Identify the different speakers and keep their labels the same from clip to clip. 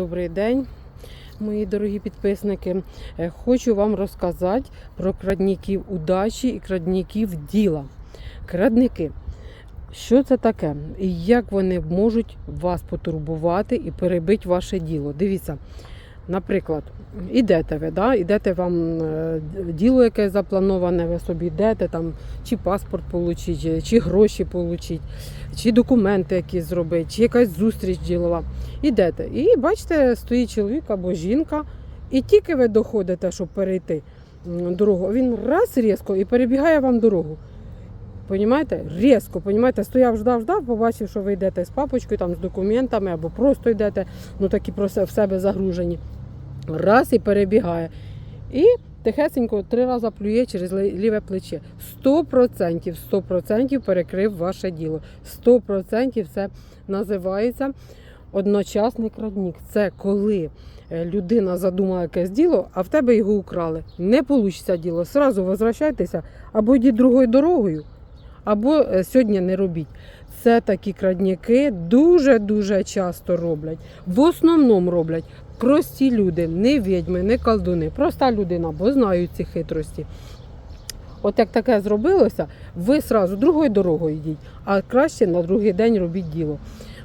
Speaker 1: Добрий день, мої дорогі підписники. Е, Хочу вам розказати про крадників удачі і крадників діла. Крадники. Що це таке? І як вони можуть вас потурбувати і перебити ваше діло? Дивіться, наприклад, ідете ви, да? ідете вам е, діло, яке заплановане, ви собі йдете, там, чи паспорт отримати, чи гроші отримати, чи документи якісь зробити, чи якась зустріч ділова. Ідете. І бачите, стоїть чоловік або жінка, і тільки ви доходите, щоб перейти дорогу, він раз різко і перебігає вам дорогу. Понімаєте? Різко, понімаєте, стояв, ждав, ждав, побачив, що ви йдете з папочкою, там, з документами, або просто йдете, ну такі в себе загружені. Раз і перебігає. І тихесенько три рази плює через ліве плече. 100%, 100% перекрив ваше діло. 100% це називається одночасний крадник. Це коли е, людина задумала якесь діло, а в тебе його украли. Не вийде діло. Сразу возвращайтеся або йдіть другою дорогою, або е, сьогодні не робіть. Це такі крадники дуже-дуже часто роблять. В основному роблять прості люди, не відьми, не колдуни, проста людина, бо знають ці хитрості. От як таке зробилося, ви сразу другою дорогою йдіть, а краще на другий день робіть діло.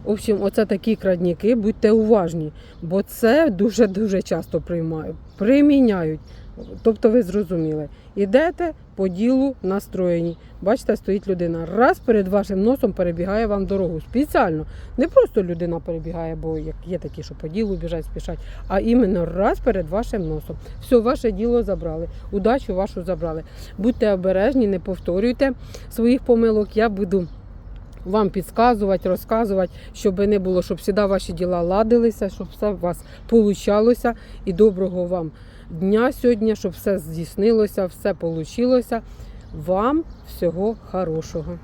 Speaker 1: В общем, оце такі крадники, будьте уважні, бо це дуже-дуже часто приймають, приміняють. Тобто ви зрозуміли, ідете по ділу настроєні. Бачите, стоїть людина. Раз перед вашим носом перебігає вам дорогу. Спеціально. Не просто людина перебігає, бо як є такі, що по ділу біжать, спішать, а іменно раз перед вашим носом. Все, ваше діло забрали, удачу вашу забрали. Будьте обережні, не повторюйте своїх помилок. Я буду вам підказувати, розказувати, щоб не було, щоб завжди ваші діла ладилися, щоб все у вас получалося. І доброго вам дня сьогодні, щоб все здійснилося, все вийшло. Вам всього хорошого.